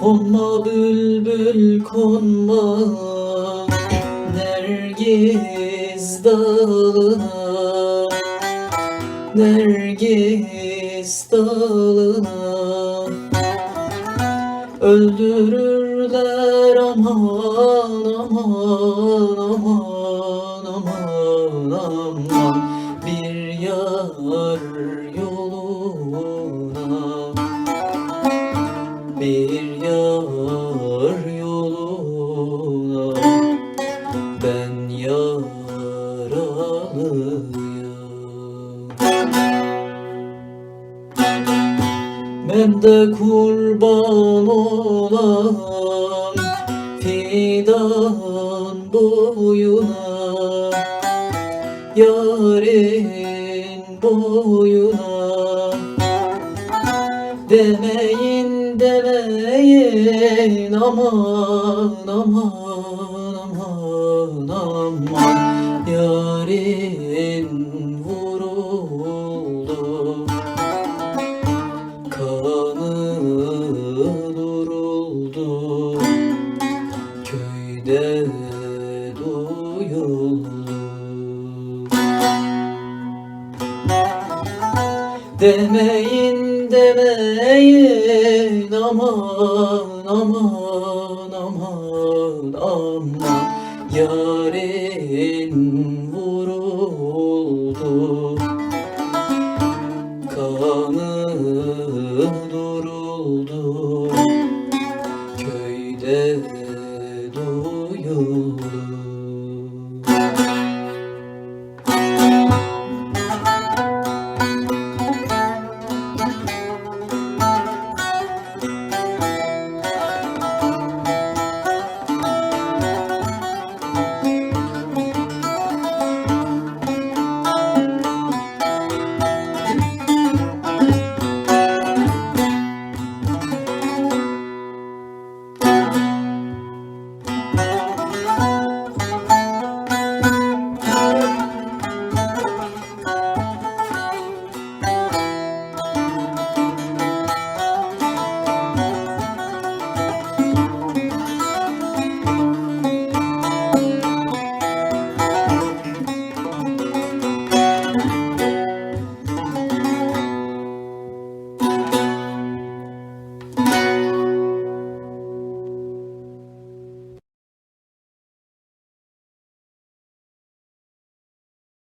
gül konmaz Nergis dalına Nergis dalına. Öldürürler aman aman aman aman aman. Bir yar yoluna Bir Ben de kurban olan fidan boyuna Yarın boyuna. Demeyin demeyin aman aman aman aman. Yarın vuruldu Demeyin demeyin aman aman aman aman. Yarin vuruldu Kanı duruldu.